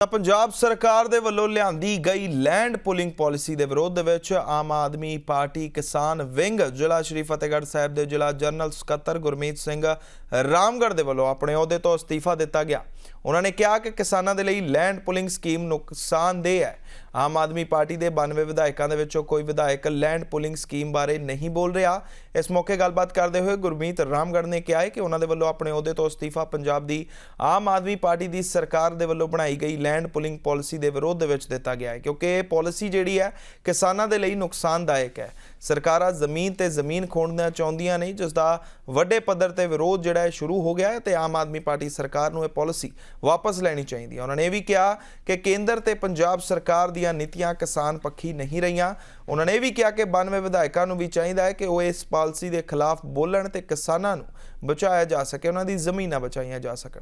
ਤਾਂ ਪੰਜਾਬ ਸਰਕਾਰ ਦੇ ਵੱਲੋਂ ਲਿਆਂਦੀ ਗਈ ਲੈਂਡ ਪੁਲਿੰਗ ਪਾਲਿਸੀ ਦੇ ਵਿਰੋਧ ਦੇ ਵਿੱਚ ਆਮ ਆਦਮੀ ਪਾਰਟੀ ਕਿਸਾਨ ਵਿੰਗ, ਜ਼ਿਲ੍ਹਾ ਸ਼੍ਰੀ ਫਤਿਹਗੜ੍ਹ ਸਾਹਿਬ ਦੇ ਜ਼ਿਲ੍ਹਾ ਜਨਰਲ ਸਕੱਤਰ ਗੁਰਮੀਤ ਸਿੰਘ ਰਾਮਗੜ੍ਹ ਦੇ ਵੱਲੋਂ ਆਪਣੇ ਅਹੁਦੇ ਤੋਂ ਅਸਤੀਫਾ ਦਿੱਤਾ ਗਿਆ। ਉਹਨਾਂ ਨੇ ਕਿਹਾ ਕਿ ਕਿਸਾਨਾਂ ਦੇ ਲਈ ਲੈਂਡ ਪੁਲਿੰਗ ਸਕੀਮ ਨੁਕਸਾਨਦੇਹ ਹੈ। ਆਮ ਆਦਮੀ ਪਾਰਟੀ ਦੇ 92 ਵਿਧਾਇਕਾਂ ਦੇ ਵਿੱਚੋਂ ਕੋਈ ਵਿਧਾਇਕ ਲੈਂਡ ਪੁਲਿੰਗ ਸਕੀਮ ਬਾਰੇ ਨਹੀਂ ਬੋਲ ਰਿਹਾ। ਇਸ ਮੌਕੇ ਗੱਲਬਾਤ ਕਰਦੇ ਹੋਏ ਗੁਰਮੀਤ ਰਾਮਗੜ੍ਹ ਨੇ ਕਿਹਾ ਹੈ ਕਿ ਉਹਨਾਂ ਦੇ ਵੱਲੋਂ ਆਪਣੇ ਅਹੁਦੇ ਤੋਂ ਅਸਤੀਫਾ ਪੰਜਾਬ ਦੀ ਆਮ ਆਦਮੀ ਪਾਰਟੀ ਦੀ ਸਰਕਾਰ ਦੇ ਵੱਲੋਂ ਬਣਾਈ ਗਈ ਲੈਂਡ ਪੁਲਿੰਗ ਪਾਲਿਸੀ ਦੇ ਵਿਰੋਧ ਦੇ ਵਿੱਚ ਦਿੱਤਾ ਗਿਆ ਹੈ, ਕਿਉਂਕਿ ਇਹ ਪਾਲਿਸੀ ਜਿਹੜੀ ਹੈ ਕਿਸਾਨਾਂ ਦੇ ਲਈ ਨੁਕਸਾਨਦਾਇਕ ਹੈ। ਸਰਕਾਰਾਂ ਜ਼ਮੀਨ ਤੇ ਜ਼ਮੀਨ ਖੋਣਨਾ ਚਾਹੁੰਦੀਆਂ ਨੇ, ਜਿਸ ਦਾ ਵੱਡੇ ਪੱਧਰ ਤੇ ਵਿਰੋਧ ਜਿਹੜਾ ਹੈ ਸ਼ੁਰੂ ਹੋ ਗਿਆ ਹੈ ਤੇ ਆਮ ਆਦਮੀ ਪਾਰਟੀ ਸਰਕਾਰ ਨੂੰ ਇਹ ਪਾਲਿਸੀ ਵਾਪਸ ਲੈਣੀ ਚਾਹੀਦੀ ਹੈ। ਉਹਨਾਂ ਨੇ ਇਹ ਵੀ ਕਿਹਾ ਕਿ ਕੇਂਦਰ ਤੇ ਪੰਜਾਬ ਸਰਕਾਰ ਦੀ ਦੀਆਂ ਨੀਤੀਆਂ ਕਿਸਾਨ ਪੱਖੀ ਨਹੀਂ ਰਹੀਆਂ। ਉਹਨਾਂ ਨੇ ਇਹ ਵੀ ਕਿਹਾ ਕਿ 92 ਵਿਧਾਇਕਾਂ ਨੂੰ ਵੀ ਚਾਹੀਦਾ ਹੈ ਕਿ ਉਹ ਇਸ ਪਾਲਿਸੀ ਦੇ ਖਿਲਾਫ ਬੋਲਣ ਤੇ ਕਿਸਾਨਾਂ ਨੂੰ ਬਚਾਇਆ ਜਾ ਸਕੇ, ਉਹਨਾਂ ਦੀ ਜ਼ਮੀਨਾਂ ਬਚਾਈਆਂ ਜਾ ਸਕਣ।